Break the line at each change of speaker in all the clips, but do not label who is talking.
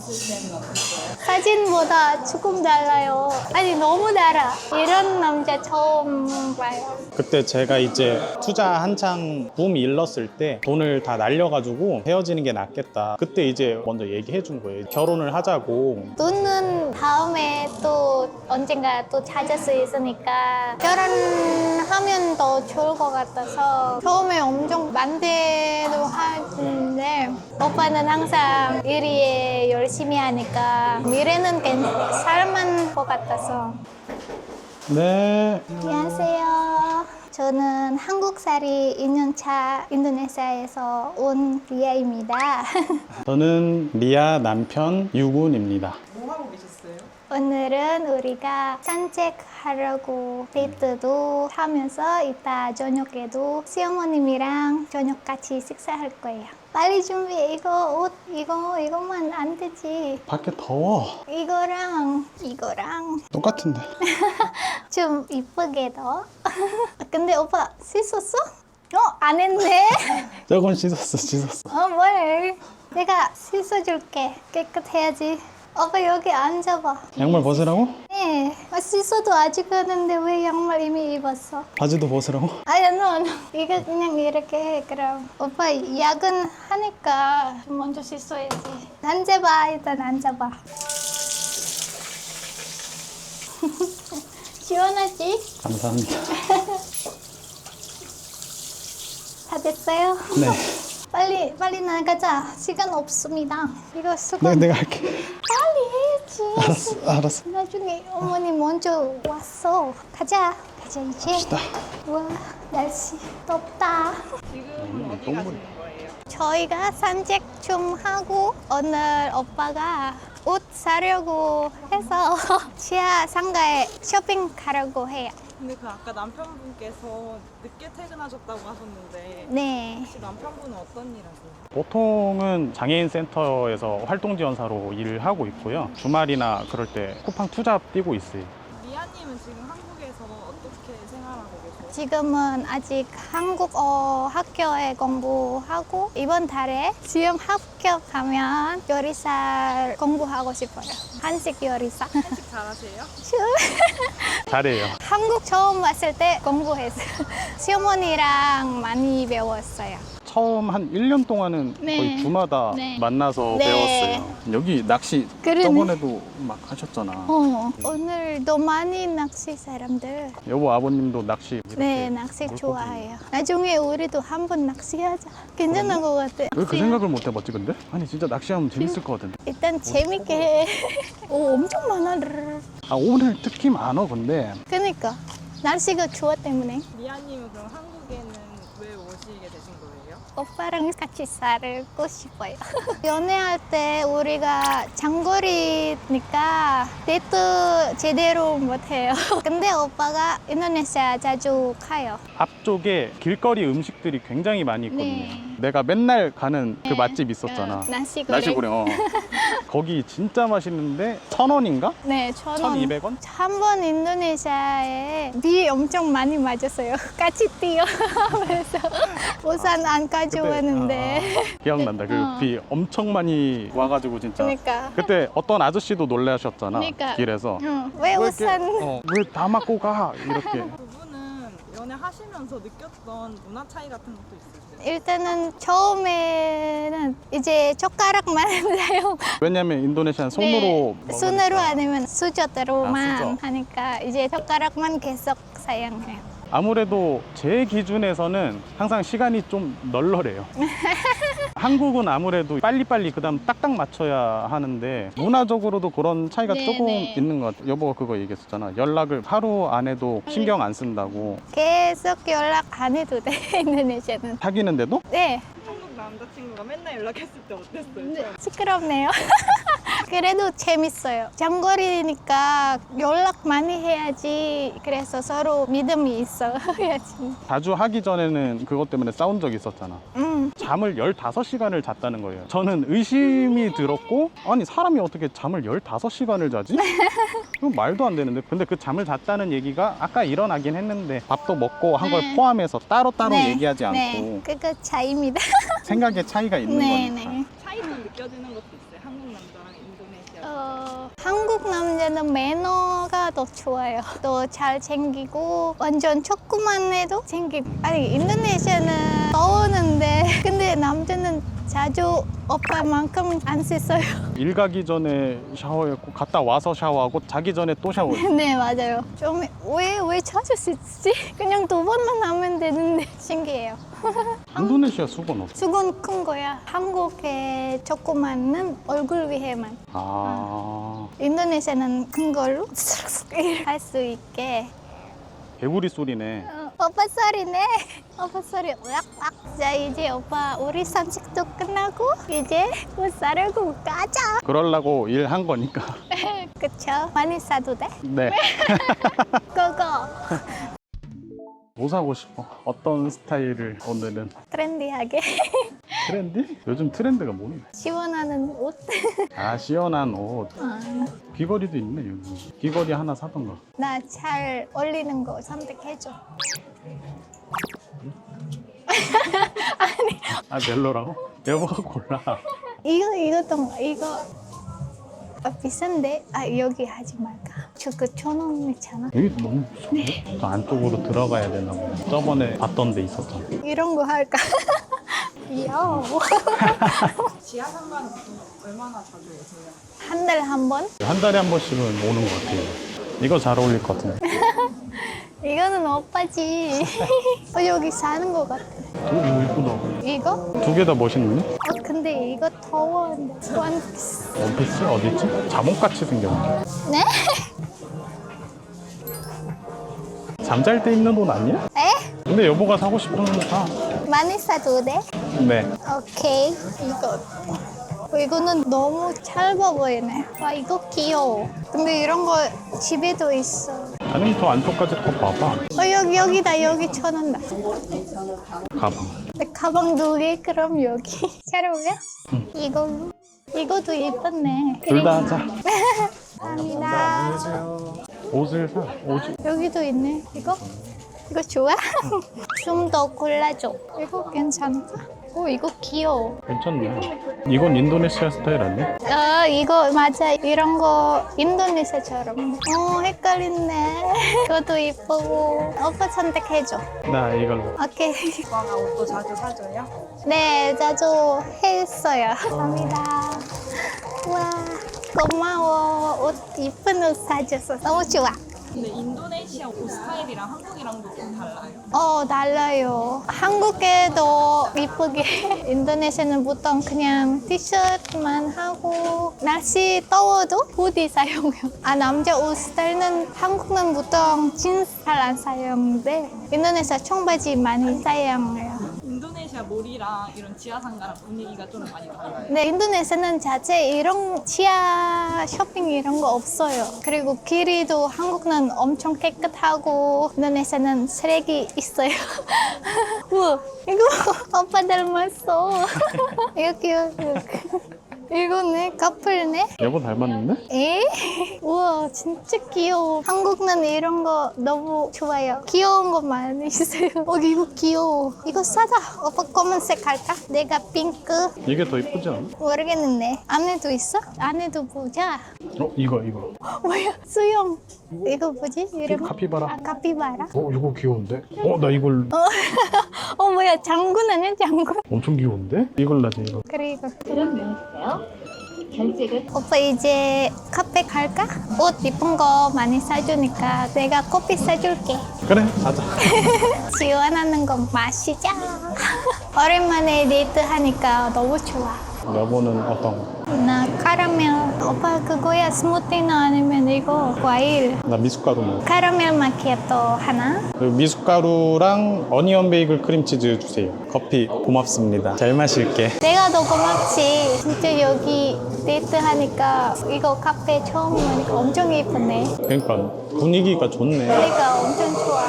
봤을 때는 어땠어요?
사진보다 조금 달라요. 아니 너무 달아. 이런 남자 처음 봐요.
그때 제가 이제 투자 한창 붐이 일렀을 때 돈을 다 날려가지고 헤어지는 게 낫겠다. 그때 이제 먼저 얘기해 준 거예요. 결혼을 하자고.
돈은 다음에 또 언젠가 또 찾을 수 있으니까 결혼하면 더 좋을 것 같아서 처음에 엄청 반대도 하는데 오빠는 항상 일에 열심히 하니까 미래는 괜- 살만한 것 같아서
네.
안녕하세요. 저는 한국살이 2년차 인도네시아에서 온 리아입니다.
저는 리아 남편 유군입니다.
뭐 하고 계셨어요?
오늘은 우리가 산책하려고 데이트도 하면서 이따 저녁에도 시어머님이랑 저녁 같이 식사할 거예요. 빨리 준비해. 이거 옷 이거 이것만 안 되지.
밖에 더워.
이거랑 이거랑
똑같은데.
좀 이쁘게 더. 근데 오빠 씻었어? 어? 안 했네.
저건 씻었어, 씻었어.
어, 뭘? 내가 씻어줄게. 깨끗해야지. 오빠 여기 앉아봐.
양말 벗으라고?
네. 아, 씻어도 아직 하는데 왜 양말 이미 입었어?
바지도 벗으라고?
아니, no, no. 이거 그냥 이렇게 해, 그럼. 오빠 야근 하니까 먼저 씻어야지. 앉아봐, 일단 앉아봐. 시원하지?
감사합니다.
다 됐어요?
네.
빨리, 나가자. 시간 없습니다. 이거 수건
네, 내가, 내가 할게.
빨리 해야지.
알았어, 알았어.
나중에 어머니 먼저 왔어. 가자. 가자 이제.
갑시다.
와 날씨 덥다.
가시는 거예요?
저희가 산책 좀 하고 오늘 오빠가 옷 사려고 해서 지하 상가에 쇼핑 가려고 해요.
근데 그 아까 남편분께서 늦게 퇴근하셨다고 하셨는데
네.
혹시 남편분은 어떤 일 하세요?
보통은 장애인 센터에서 활동 지원사로 일을 하고 있고요. 주말이나 그럴 때 쿠팡 투잡 뛰고 있어요.
미아님은 지금 한국에서 어떻게 생활하고 계세요?
지금은 아직 한국어 학교에 공부하고 이번 달에 시험 합격하면 요리사 공부하고 싶어요. 한식 요리사.
한식 잘하세요?
잘해요.
한국 처음 왔을 때 공부했어요. 시어머니랑 많이 배웠어요.
처음 한 1년 동안은
네.
거의 주마다
네.
만나서
네.
배웠어요. 여기 낚시
그러네.
저번에도 막 하셨잖아.
어, 오늘도 많이 낚시 사람들.
여보 아버님도 낚시 이렇게
네, 낚시
물고기.
좋아해요. 나중에 우리도 한번 낚시하자. 괜찮은 것 같아.
왜 그 생각을 못 해봤지 근데? 아니 진짜 낚시하면 재밌을 것 같은데.
일단 재밌게 해. 오, 엄청 많아.
아 오늘 특히 많어 근데
그니까 날씨가 좋아 때문에
미아님은 그럼 한국에는 왜 오시게 되신 거예요?
오빠랑 같이 살고 싶어요. 연애할 때 우리가 장거리니까 데이트 제대로 못해요. 근데 오빠가 인도네시아 자주 가요.
앞쪽에 길거리 음식들이 굉장히 많이 있거든요.
네.
내가 맨날 가는 그
네.
맛집 있었잖아.
어, 나시고랭.
나시고랭. 어. 거기 진짜 맛있는데 천 원인가?
네, 천 원.
1,200원?
한 번 인도네시아에 비 엄청 많이 맞았어요. 같이 뛰어. 그래서 우산 안 가져왔는데.
그때, 아, 아, 기억난다. 그
어.
비 엄청 많이 와가지고 진짜.
그러니까.
그때 어떤 아저씨도 놀라셨잖아.
그러니까.
길에서.
응,
왜왜
우산?
이렇게, 어, 왜다 맞고 가? 이렇게.
두 분은 연애하시면서 느꼈던 문화 차이 같은 것도 있으세요?
일단은 처음에는 이제 젓가락만 사용.
왜냐면 인도네시아는 손으로
네, 손으로. 아니면 수저대로만
아, 수저.
하니까 이제 젓가락만 계속 사용해요.
아무래도 제 기준에서는 항상 시간이 좀 널널해요. 한국은 아무래도 빨리빨리 그 다음 딱딱 맞춰야 하는데 문화적으로도 그런 차이가
네,
조금
네.
있는 것 같아요. 여보가 그거 얘기했었잖아. 연락을 하루 안에도 신경 안 쓴다고.
계속 연락 안 해도 돼 인도네시아는.
사귀는데도
네,
남자친구가 맨날 연락했을 때 어땠어요?
시끄럽네요. 그래도 재밌어요. 장거리니까 연락 많이 해야지. 그래서 서로 믿음이 있어야지.
자주 하기 전에는 그것 때문에 싸운 적이 있었잖아.
음,
잠을 15시간을 잤다는 거예요. 저는 의심이 들었고, 아니, 사람이 어떻게 잠을 15시간을 자지? 그건 말도 안 되는데. 근데 그 잠을 잤다는 얘기가 아까 일어나긴 했는데, 밥도 먹고 한걸
네.
포함해서 따로따로
네,
얘기하지 않고,
네, 그거 차이입니다.
생각의 차이가 있는
네,
거니까.
네.
차이 좀 느껴지는 것도 있어요? 한국 남자 남자랑 인도네시아
어, 한국 남자는 매너가 더 좋아요. 더 잘 챙기고 완전 조금만 해도 챙기고. 아니 인도네시아는 더우는데 근데 남자는 자주 오빠만큼 안 씻어요.
일 가기 전에 샤워했고 갔다 와서 샤워하고 자기 전에 또 샤워해.
네 맞아요. 좀 왜 왜 자주 씻지? 그냥 두 번만 하면 되는데 신기해요.
인도네시아 수건 없어.
수건 큰 거야. 한국에 조그만은 얼굴 위에만.
아
인도네시아는 큰 걸로 할 수 있게.
개구리 소리네.
어, 오빠 소리네. 오빠 소리 으악악. 자 이제 오빠 우리 산책도 끝나고 이제 옷 사려고 가자.
그러려고 일 한 거니까.
그쵸? 많이 싸도 돼?
네.
고고.
뭐 사고 싶어? 어떤 스타일을 오늘은?
트렌디하게
트렌드? 요즘 트렌드가 뭐니?
시원하는 옷.
아 시원한 옷.
어,
귀걸이도 있네 여기. 귀걸이 하나 사던가.
나 잘 어울리는 거 선택해줘.
아 멜로라고? 여보가 골라.
이거 이것도 이거 아, 비싼데 아 여기 하지 말까. 저그 천원 있잖아.
여기 너무 무서운데? 더 안쪽으로 들어가야 되나 보네. 저번에 봤던 데 있었잖아.
이런 거 할까? 야.
지하 상가는 보통 얼마나 자주 오세요?
한 달에 한 번?
한 달에 한 번씩은 오는 것 같아요. 이거 잘 어울릴 것 같은데.
이거는 오빠지. 어, 여기 사는 거 같아.
오, 이거 이쁘다.
이거?
두 개 다 멋있네.
어, 근데 이거 더워는데. 원피스.
원피스 어디 있지? 자몽같이 생겼네.
네?
잠잘 때 입는 옷 아니야?
에?
근데 여보가 사고 싶은 거 사.
많이 사도 돼?
네.
오케이. 이거. 어, 이거는 너무 짧아 보이네. 와, 이거 귀여워. 근데 이런 거 집에도 있어.
아니면 더 안쪽까지 더 봐봐.
어, 여기, 여기다. 여기 천원다.
가방.
가방 두 개, 그럼 여기. 잘 어울려? 이거. 이것도 예뻤네.
둘 다 하자.
감사합니다.
옷을 사. 옷.
여기도 있네. 이거? 이거 좋아? 좀 더 골라줘. 이거 괜찮을까? 오, 이거 귀여워.
괜찮네. 이건 인도네시아 스타일 아니야?
어, 이거 맞아. 이런 거 인도네시아처럼. 어, 헷갈리네. 이것도 이쁘고. 오빠 선택해줘.
나 이걸로.
오케이.
오빠가 옷도 자주 사줘요?
네, 자주 했어요. 감사합니다. 와, 고마워. 옷 이쁜 옷 사줘서 너무 좋아.
근데 인도네시아 옷 스타일이랑 한국이랑도 좀 달라요.
어, 달라요. 한국에도 이쁘게. 인도네시아는 보통 그냥 티셔츠만 하고, 날씨 더워도 후디 사용해요. 아, 남자 옷 스타일은 한국은 보통 진스 잘 안 사용하는데, 인도네시아 청바지 많이 사용해요.
몰이랑 이런 지하 상가랑 분위기가 좀 많이 달라요.
네, 인도네시아는 자체 이런 지하 쇼핑 이런 거 없어요. 그리고 길이도 한국은 엄청 깨끗하고 인도네시아는 쓰레기 있어요. 우와, 이거 오빠 닮았어. 이거 귀여워. 이거네, 커플네.
여보 닮았는데?
에? 우와, 진짜 귀여워. 한국은 이런 거 너무 좋아요. 귀여운 거 많이 있어요. 어, 이거 귀여워. 이거 사자. 오빠 검은색 할까? 내가 핑크.
이게 더 이쁘지 않아?
모르겠는데 안에도 있어? 안에도 보자
어 이거 이거.
뭐야 수영 이거 뭐지 이름?
카피바라.
아 카피바라
어 이거 귀여운데? 어 나 이걸
어 뭐야 장군 아니야 장군
엄청 귀여운데? 이걸 나지 이거.
그리고 오빠 이제 카페 갈까? 옷 이쁜 거 많이 사주니까 내가 커피 사줄게
그래 가자.
시원하는 거 마시자 오랜만에 데이트 하니까 너무 좋아
여보는 어떤 거?
나 카라멜 오빠 그거야 스무티나 아니면 이거 과일
나 미숫가루 먹어.
카라멜 마키아토 하나
그리고 미숫가루랑 어니언 베이글 크림치즈 주세요. 커피 고맙습니다. 잘 마실게.
내가 더 고맙지 진짜 여기 데이트 하니까 이거 카페 처음 오니까 엄청 예쁘네
그러니까 분위기가 좋네.
그러니까 엄청 좋아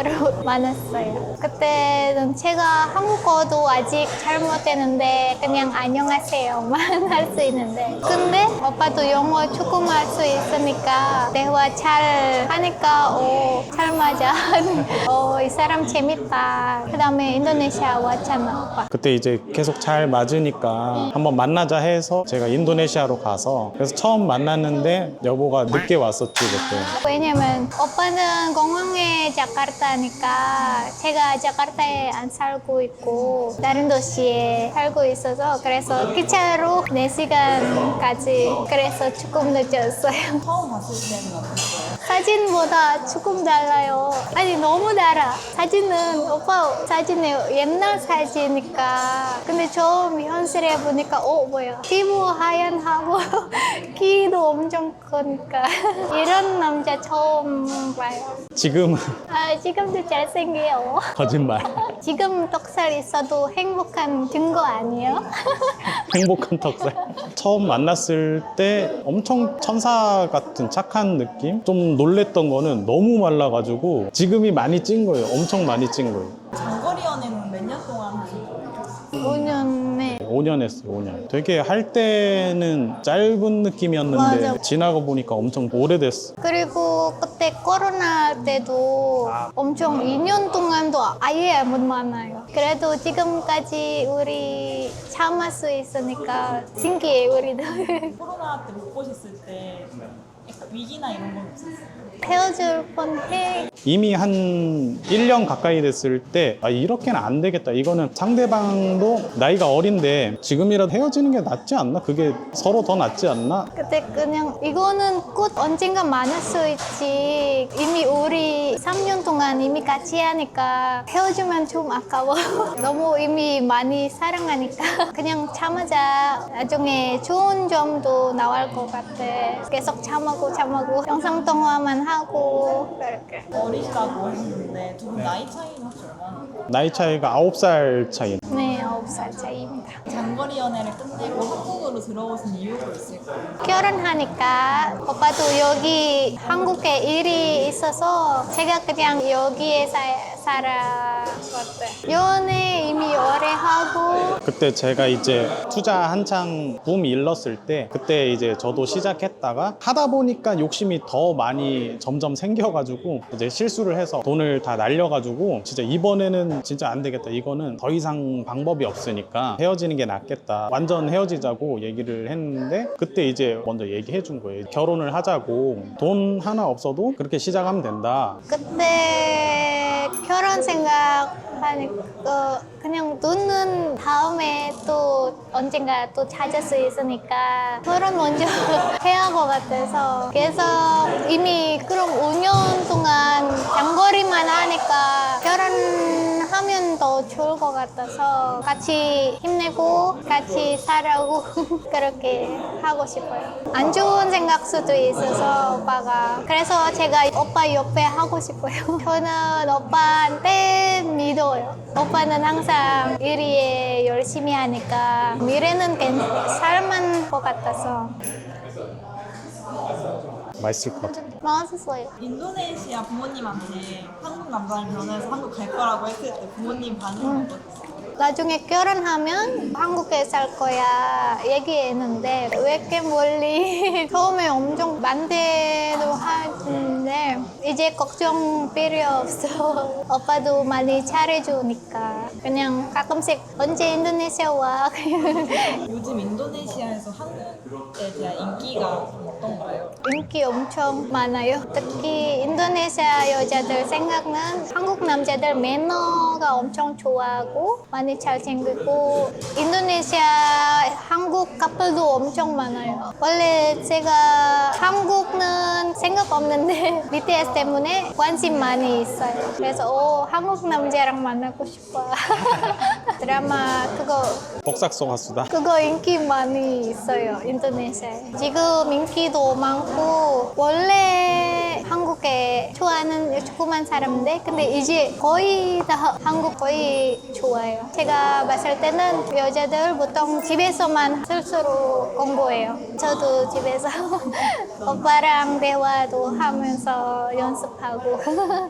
앱으로 만났어요. 그때는 제가 한국어도 아직 잘 못했는데 그냥 안녕하세요만 할 수 있는데 근데 오빠도 영어 조금 할 수 있으니까 대화 잘 하니까 오 잘 맞아. 어, 이 사람 재밌다. 그 다음에 인도네시아 왔잖아 오빠.
그때 이제 계속 잘 맞으니까 한번 만나자 해서 제가 인도네시아로 가서 그래서 처음 만났는데 여보가 늦게 왔었지 그때.
왜냐면 오빠는 공항에 자카르타 니까 제가 자카르타에 안 살고 있고 다른 도시에 살고 있어서 그래서 기차로 4시간까지 그래서 조금 늦었어요.
처음 봤을 때는?
사진보다 조금 달라요. 아니 너무 달아. 사진은 오빠 사진은 옛날 사진이니까. 근데 처음 현실에 보니까 어 뭐야 피부 하얀 하고 키도 엄청 크니까 이런 남자 처음 봐요.
지금
아 지금도 잘생겨요.
거짓말.
지금 덕살 있어도 행복한 증거 아니에요?
행복한 턱살. 처음 만났을 때 엄청 천사 같은 착한 느낌? 좀 놀랬던 거는 너무 말라가지고 지금이 많이 찐 거예요. 엄청 많이 찐 거예요.
장거리 연애는 몇 년 동안 하신 거예요?
5년에
5년 했어요, 5년. 되게 할 때는 짧은 느낌이었는데
맞아.
지나고 보니까 엄청 오래됐어.
그리고 그때 코로나 때도 엄청 2년 동안도 아예 못 만나요. 그래도 지금까지 우리 참을 수 있으니까 신기해 우리도.
코로나 때 못 보셨을 때 약간 위기나 이런 건 없었어요?
헤어질 뻔해.
이미 한 1년 가까이 됐을 때 아, 이렇게는 안 되겠다. 이거는 상대방도 나이가 어린데 지금이라도 헤어지는 게 낫지 않나? 그게 서로 더 낫지 않나?
그때 그냥 이거는 꽃 언젠가 만날 수 있지. 이미 우리 3년 동안 이미 같이 하니까 헤어지면 좀 아까워. 너무 이미 많이 사랑하니까 그냥 참아자. 나중에 좋은 점도 나올 것 같아. 계속 참 하고 참하고 영상 통화만 하고 그렇게.
어리시다고 하셨는데 두 분 나이 차이는 혹시 얼마나?
나이 차이가 9살 차이.
네, 9살 차이입니다.
장거리 연애를 끝내고 한국으로 들어오신 이유도 있을 거예요.
결혼하니까 오빠도 여기 한국에 일이 있어서 제가 그냥 여기에 사, 살아 왔대. 연애 이미 오래 하고.
그때 제가 이제 투자 한창 붐이 일렀을 때 그때 이제 저도 시작했다가 하다 보니까 욕심이 더 많이 점점 생겨가지고 이제 실수를 해서 돈을 다 날려가지고 진짜 이번에는 진짜 안 되겠다. 이거는 더 이상 방법이 없으니까 헤어지는 게 낫겠다. 완전 헤어지자고 얘기를 했는데 그때 이제 먼저 얘기해 준 거예요. 결혼을 하자고. 돈 하나 없어도 그렇게 시작하면 된다.
그때 결혼 생각하니까 그냥 눈은 다음에 또 언젠가 또 찾을 수 있으니까 결혼 먼저 해야 할 것 같아서 계속 이미 그럼 5년 동안 장거리만 하니까 결혼 하면 더 좋을 것 같아서 같이 힘내고 같이 살아고 그렇게 하고 싶어요. 안 좋은 생각 수도 있어서 오빠가 그래서 제가 오빠 옆에 하고 싶어요. 저는 오빠한테 믿어요. 오빠는 항상 일에 열심히 하니까 미래는 괜- 살만 것 같아서
맛있을 것 같아
맛있어요.
인도네시아 부모님한테 한국 남자를 변해서 한국 갈 거라고 했을 때 부모님 반응은?
나중에 결혼하면 한국에 살 거야 얘기했는데 왜 이렇게 멀리 처음에 엄청 반대도 하는데 이제 걱정 필요 없어 오빠도 많이 잘해주니까 그냥 가끔씩 언제 인도네시아 와
요즘 인도네시아에서 한국에 대한 인기가?
인기 엄청 많아요 특히 인도네시아 여자들 생각은 한국 남자들 매너가 엄청 좋아하고 많이 잘생기고 인도네시아 한국 커플도 엄청 많아요. 원래 제가 한국은 생각 없는데 BTS 때문에 관심 많이 있어요. 그래서 오, 한국 남자랑 만나고 싶어. 드라마 그거
복삭소 가수다
그거 인기 많이 있어요 인도네시아에 지금 인기도 많고 원래 한국에 좋아하는 조그만 사람인데 근데 이제 거의 다 한국 거의 좋아해요. 제가 봤을 때는 여자들 보통 집에서만 스스로 공부해요. 저도 집에서 오빠랑 대화도 하면서 연습하고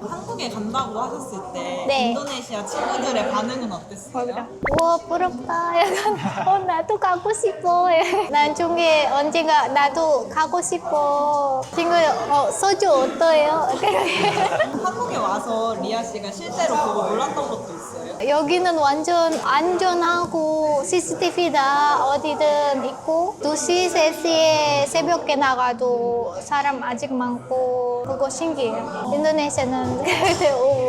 한국에 간다고 하셨을 때
네.
인도네시아 친구들의 반응은 어땠어요?
와 부럽다 약간 어, 나도 가고 싶어 나중에 언젠가 나도 가고 싶어 친구 어, 소주 어떠해요?
한국에 와서 리아 씨가 실제로 보고 놀랐던 것도 있어요?
여기는 완전 안전하고 CCTV 다 어디든 있고 2시, 3시에 새벽에 나가도 사람 아직 많고 그거 신기해요 인도네시아는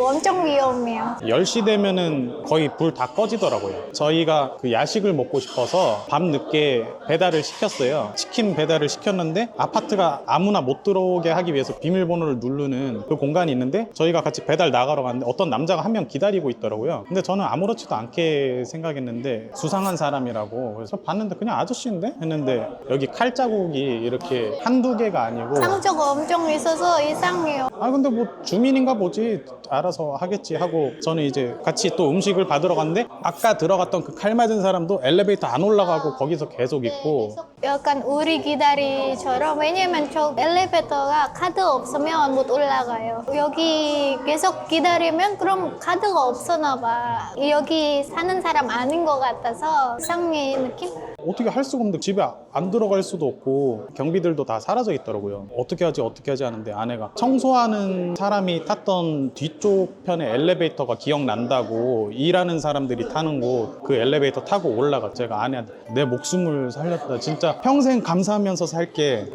엄청 위험해요
10시 되면은 거의 불 다 꺼지더라고요. 저희가 그 야식을 먹고 싶어서 밤 늦게 배달을 시켰어요. 치킨 배달을 시켰는데 아파트가 아무나 못 들어오게 하기 위해서 비밀번호를 누르는 그 공간이 있는데 저희가 같이 배달 나가러 갔는데 어떤 남자가 한 명 기다리고 있더라고요. 근데 저는 아무렇지도 않게 생각했는데 수상한 사람이라고 그래서 봤는데 그냥 아저씨인데? 했는데 여기 칼 자국이 이렇게 한두 개가 아니고
상처가 엄청 있어서 이상해요.
아 근데 뭐 주민인가 보지. 알아서 하겠지 하고 저는 이제 같이 또 음식을 받으러 갔는데 아까 들어갔던 그 칼 맞은 사람도 엘리베이터 안 올라가고 거기서 계속 있고.
약간 우리 기다리처럼. 왜냐면 저 엘리베이터가 카드 없으면 못 올라가요. 여기 계속 기다리면 그럼 카드가 없었나 봐 여기 사는 사람 아닌 것 같아서 이상해 느낌?
어떻게 할 수가 없는데 집에 안 들어갈 수도 없고 경비들도 다 사라져 있더라고요. 어떻게 하지 어떻게 하지 하는데 아내가 청소하는 사람이 탔던 뒤쪽 편에 엘리베이터가 기억난다고 일하는 사람들이 타는 곳 그 엘리베이터 타고 올라가 제가 아내한테 내 목숨을 살렸다. 진짜 평생 감사하면서 살게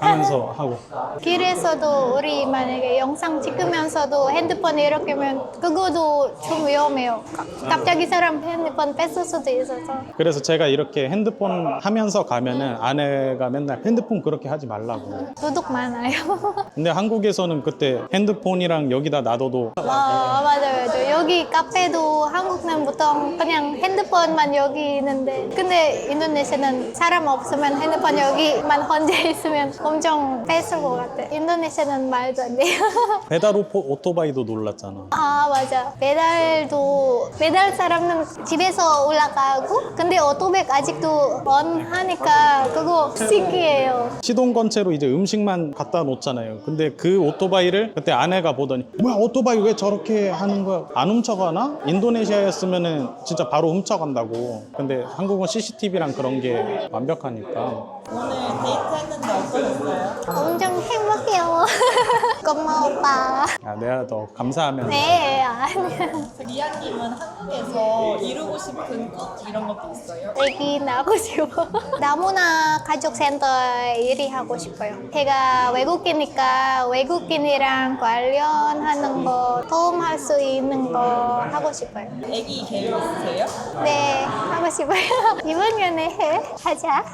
하면서 하고.
길에서도 우리 만약에 영상 찍으면서도 핸드폰 이렇게 하면 그거도 좀 위험해요. 가- 갑자기 사람 핸드폰 뺏을 수도 있어서.
그래서 제가 이렇게 핸드폰 하면서 가면은 아내가 맨날 핸드폰 그렇게 하지 말라고.
도둑 많아요.
근데 한국에서는 그때 핸드폰이랑 여기다 놔둬도
아 맞아요 맞아요. 여기 카페도 한국은 보통 그냥 핸드폰만 여기 있는데. 근데 인도네시아는 사람 없으면 핸드폰 여기만 혼자 있으면 엄청 뺏을 것 같아. 인도네시아는 말도 안 돼요.
배달 오토, 오토바이도 놀랐잖아.
아 맞아. 배달도 배달 사람은 집에서 올라가고 근데 오토백 아직도 원 하니까 그거 신기해요
시동 건 채로 이제 음식만 갖다 놓잖아요. 근데 그 오토바이를 그때 아내가 보더니 뭐야 오토바이 왜 저렇게 하는 거야? 안 훔쳐가나? 인도네시아였으면은 진짜 바로 훔쳐간다고. 근데 한국은 CCTV랑 그런 게 완벽하니까.
오늘 데이트 했는데 어떠셨어요?
엄청 행복해요 고마워 오빠
아, 내가 더 감사하면
네 아니야
리아님은 한국에서 이루고 싶은 꿈 이런 것도 있어요?
애기 낳고 싶어. 나무나 가족 센터에 일이 하고 싶어요. 제가 외국이니까 외국인이랑 관련하는 거 도움할 수 있는 거 하고 싶어요.
애기 계획 있으세요?
네, 하고 싶어요. 이번 연애 해 하자.